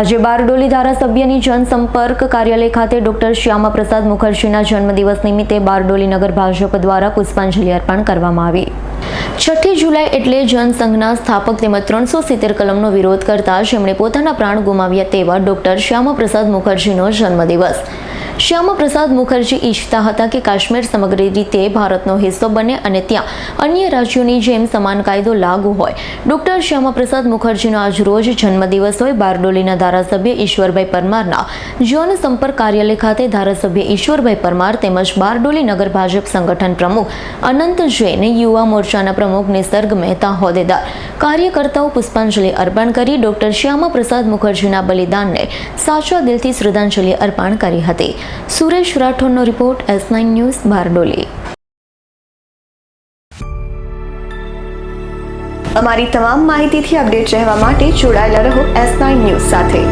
આજે બારડોલી ધારાસભ્યની જનસંપર્ક કાર્યાલય ખાતે ડોક્ટર શ્યામા પ્રસાદ મુખર્જીના જન્મદિવસ નિમિત્તે બારડોલી નગર ભાજપ દ્વારા પુષ્પાંજલિ અર્પણ કરવામાં આવી. છઠ્ઠી જુલાઈ એટલે જનસંઘના સ્થાપક તેમજ ત્રણસો સિત્તેર કલમનો વિરોધ કરતા જેમણે પોતાના પ્રાણ ગુમાવ્યા તેવા ડોક્ટર શ્યામા પ્રસાદ મુખર્જીનો જન્મદિવસ. શ્યામા પ્રસાદ મુખર્જી ઈચ્છતા હતા કે કાશ્મીર સમગ્ર રીતે ભારતનો હિસ્સો બને અને ત્યાં અન્ય રાજ્યોની જેમ સમાન કાયદો લાગુ હોય. ડોક્ટર શ્યામા પ્રસાદ મુખર્જીનો આજ રોજ જન્મદિવસ હોય. બારડોલીના ધારાસભ્ય ઈશ્વરભાઈ પરમારના જન સંપર્ક કાર્યાલય ખાતે ધારાસભ્ય ઈશ્વરભાઈ પરમાર તેમજ બારડોલી નગર ભાજપ સંગઠન પ્રમુખ અનંત જૈન, યુવા મોરચાના પ્રમુખ નિસર્ગ મહેતા હોદ્દેદાર, કાર્યકર્તાઓ પુષ્પાંજલિ અર્પણ કરી ડોક્ટર શ્યામા પ્રસાદ મુખર્જીના બલિદાનને સાચા દિલથી શ્રદ્ધાંજલિ અર્પણ કરી હતી. Suresh રાઠોડનો report S nine news, Bardoli. અમારી તમામ માહિતીથી અપડેટ રહેવા માટે જોડાયેલા રહો એસ નાઇન ન્યૂઝ સાથે.